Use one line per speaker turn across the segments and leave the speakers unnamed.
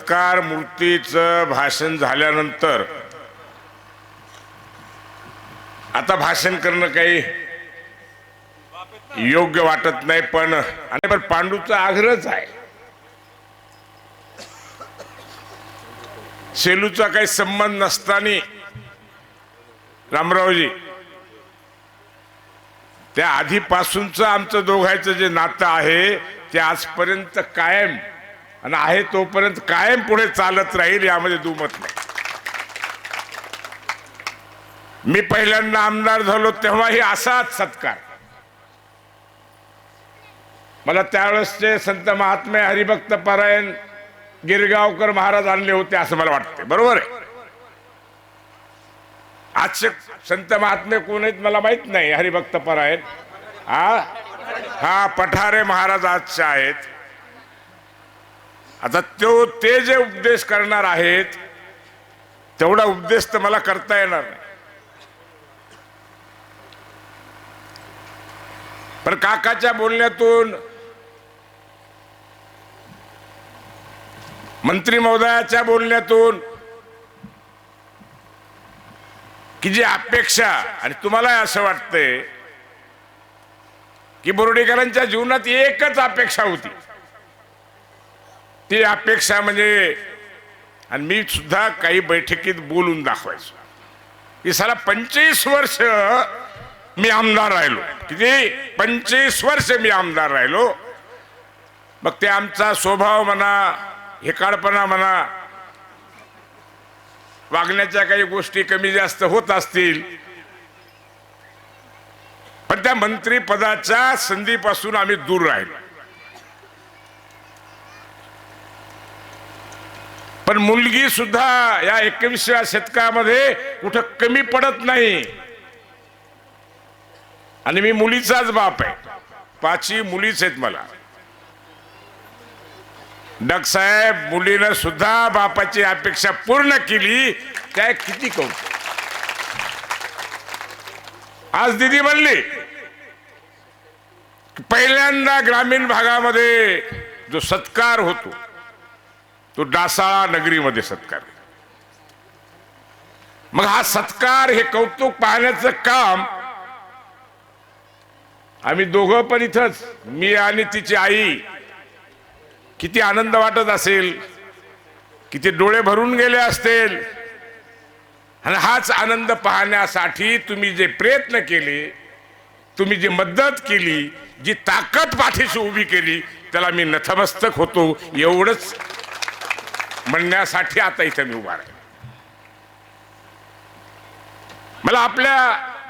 Car मूर्तीचं भाषण झाल्यानंतर आता भाषण करणं काही योग्य वाटत नाही पण आणि पण पांडूचा आग्रहच आहे. सेलूचा काही संबंध नसताना रामरावजी त्या आधीपासूनचं आमचं दोघांचं जे नातं आहे ते आजपर्यंत कायम आणि आहे तोपर्यंत कायम पुढे चालत राहील यामध्ये दुमत नाही. मी पहिल्यांदा आमदार झालो तेव्हाही असाच सत्कार. मला त्यावेळेसचे संत महात्मे हरिभक्त परायण गिरगावकर महाराज आणले होते असं मला वाटते बरोबर आहे? आजचे संत महात्मे कोण आहेत मला माहीत नाही हरिभक्त परायण. हा हा पठारे महाराज आजचे आहेत. आता तो ते जे उपदेश करणार आहेत तेवढा उपदेश तर मला करता येणार नाही. पण काकाच्या बोलण्यातून मंत्री महोदयाच्या बोलण्यातून की जी अपेक्षा आणि तुम्हाला असं वाटतंय की बोर्डीकरांच्या जीवनात एकच अपेक्षा होती. ती अपेक्षा म्हणजे आणि मी सुद्धा काही बैठकीत बोलून दाखवायचो. की साला पंचवीस वर्ष मी आमदार राहिलो. किती? पंचवीस वर्ष मी आमदार राहिलो. मग ते आमचा स्वभाव म्हणा हेकाळपणा म्हणा वागण्याच्या काही गोष्टी कमी जास्त होत असतील. पण त्या मंत्रीपदाच्या संधीपासून आम्ही दूर राहिलो. पण मुलगी सुद्धा या एकविसव्या शतकामध्ये कुठं कमी पडत नाही. आणि मी मुलीचाच बाप आहे. पाचही मुलीच आहेत मला. डग साहेब मुलीनं सुद्धा बापाची अपेक्षा पूर्ण केली. काय किती कौतुक. आज दिदी म्हणली पहिल्यांदा ग्रामीण भागामध्ये जो सत्कार होतो तो डासाळा नगरीमध्ये सत्कार. मग हा सत्कार हे कौतुक पाहण्याचं काम आम्ही दोघं पण इथंच मी आणि तिची आई. किती आनंद वाटत असेल. किती डोळे भरून गेले असतील. आणि हाच आनंद पाहण्यासाठी तुम्ही जे प्रयत्न केले तुम्ही जी मदत केली जी ताकद पाठीशी उभी केली त्याला मी नथमस्तक होतो. एवढंच म्हणण्यासाठी आता इथं मी उभा आहे मला आपल्या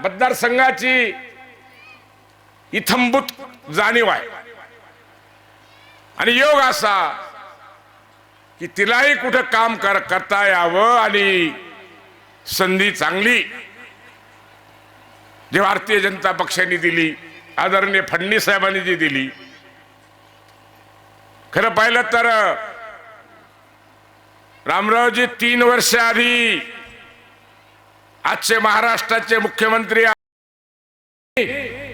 मतदारसंघाची इथंभूत जाणीव आहे. आणि योग असा की तिलाही कुठं काम कर करता यावं आणि संधी चांगली जी भारतीय जनता पक्षाने दिली आदरणीय फडणवीस साहेबांनी जी दिली. खरं पाहिलं तर रामरावजी तीन वर्ष आधी आजचे महाराष्ट्राचे मुख्यमंत्री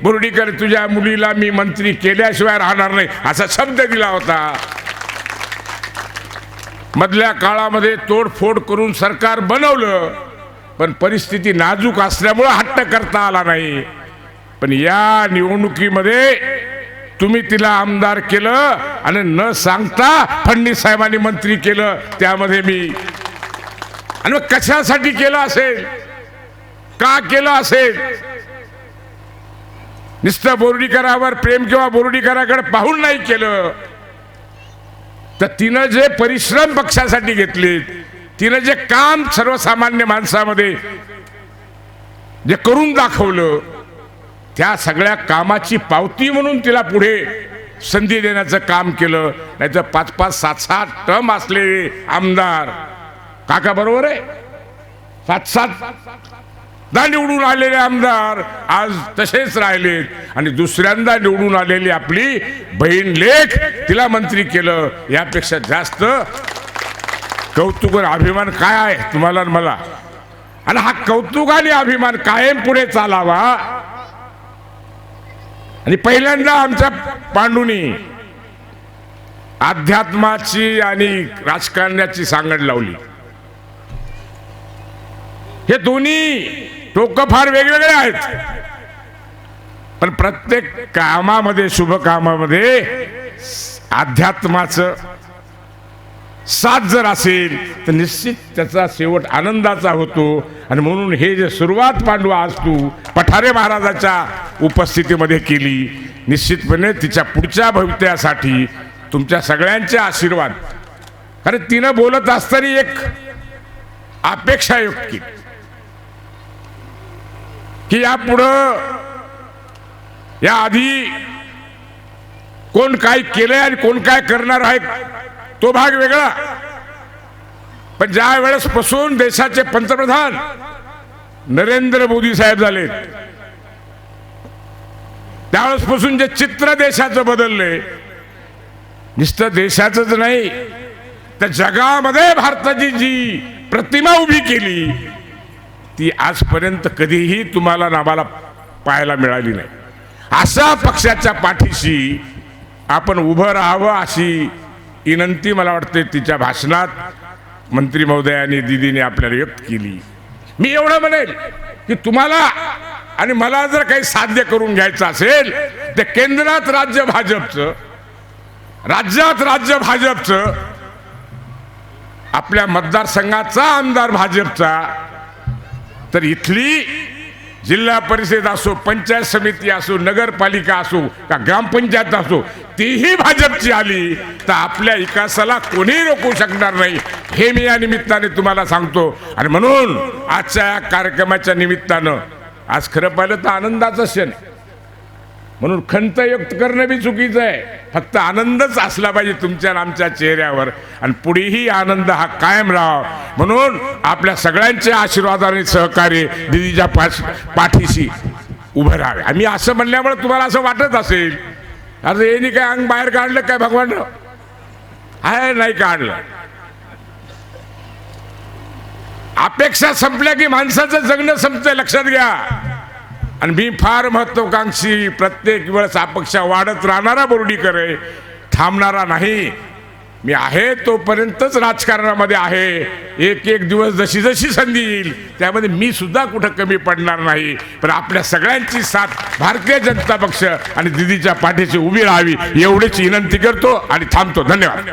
बुर्डीकर तुझ्या मुलीला मी मंत्री केल्याशिवाय राहणार नाही असा शब्द दिला होता. मधल्या काळामध्ये तोडफोड करून सरकार बनवलं पण परिस्थिती नाजूक असल्यामुळं हट्ट करता आला नाही. पण या निवडणुकीमध्ये तुम्ही तिला आमदार केलं आणि न सांगता फडणीस साहेबांनी मंत्री केलं त्यामध्ये मी. आणि मग कशासाठी केलं असेल? का केलं असेल? नुसतं बोर्डीकरावर प्रेम किंवा बोर्डीकराकडे पाहून नाही केलं. तर तिनं जे परिश्रम पक्षासाठी घेतले तिनं जे काम सर्वसामान्य माणसामध्ये जे करून दाखवलं त्या सगळ्या कामाची पावती म्हणून तिला पुढे संधी देण्याचं काम केलं. नाही तर पाच पाच सात सात टर्म असलेले आमदार. काका बरोबर आहे? सात सात दा निवडून आलेले आमदार आज तसेच राहिलेत. आणि दुसऱ्यांदा निवडून आलेली आपली बहीण लेख तिला मंत्री केलं. यापेक्षा जास्त कौतुक अभिमान काय आहे तुम्हाला मला? आणि हा कौतुक आणि अभिमान कायम पुढे चालावा. आणि पहिल्यांदा आमच्या पांडुनी अध्यात्माची आणि राजकारणाची सांगड लावली. हे दोन्ही टोक फार वेगवेगळे आहेत. पण प्रत्येक कामामध्ये शुभ कामामध्ये अध्यात्माचं साथ जर असेल तर निश्चित त्याचा शेवट आनंदाचा होतो. आणि म्हणून हे जे सुरुवात पांडवा आज तू पठारे महाराजाच्या उपस्थितीमध्ये केली निश्चितपणे तिच्या पुढच्या भवित्यासाठी तुमच्या सगळ्यांचे आशीर्वाद. कारण तिनं बोलत असताना एक अपेक्षा युक्त की यापुढं या आधी कोण काय केलंय आणि कोण काय करणार आहे तो भाग वेगळा. पण ज्या वेळेस पासून देशाचे पंतप्रधान नरेंद्र मोदी साहेब झाले त्यावेळेस पासून जे चित्र देशाचं बदलले नुसतं देशाचंच नाही तर जगामध्ये भारताची जी प्रतिमा उभी केली ती आजपर्यंत कधीही तुम्हाला नामाला पाहायला मिळाली नाही. अशा पक्षाच्या पाठीशी आपण उभं राहावं अशी विनंती मला वाटते तिच्या भाषणात मंत्री महोदयाने दिदीने आपल्याला व्यक्त केली. मी एवढं म्हणेल की तुम्हाला आणि मला जर काही साध्य करून घ्यायचं असेल तर केंद्रात राज्य भाजपचं राज्यात राज्य भाजपचं आपल्या मतदारसंघाचा आमदार भाजपचा तर इथली जिल्हा परिषद असो पंचायत समिती असो नगरपालिका असो का ग्रामपंचायत असो तीही भाजपची आली तर आपल्या विकासाला कोणीही रोखू शकणार नाही हे मी या निमित्ताने तुम्हाला सांगतो आणि म्हणून आजच्या या कार्यक्रमाच्या निमित्तानं आज खरं पाहिलं तर आनंदाचा क्षण आहे. म्हणून खंत व्यक्त करणं बी चुकीचं आहे. फक्त आनंदच असला पाहिजे तुमच्या आणि आमच्या चेहऱ्यावर. आणि पुढेही आनंद हा कायम राहावा. म्हणून आपल्या सगळ्यांच्या आशीर्वादाने सहकार्य दिदीच्या पाश पाठीशी उभं राहावे. आम्ही असं म्हणल्यामुळे तुम्हाला असं वाटत असेल. अरे यांनी काय अंग बाहेर काढलं काय भगवान? आहे नाही काढलं. अपेक्षा संपल्या की माणसाचं जगणं संपतंय लक्षात घ्या. आणि मी फार महत्वाकांक्षी प्रत्येक वेळेस अपेक्षा वाढत राहणारा बोर्डीकर आहे. थांबणारा नाही. मी आहे तोपर्यंतच राजकारणामध्ये आहे. एक एक दिवस जशी जशी संधी येईल त्यामध्ये मी सुद्धा कुठं कमी पडणार नाही. पण आपल्या सगळ्यांची साथ भारतीय जनता पक्ष आणि दिदीच्या पाठीशी उभी राहावी एवढीच विनंती करतो आणि थांबतो. धन्यवाद.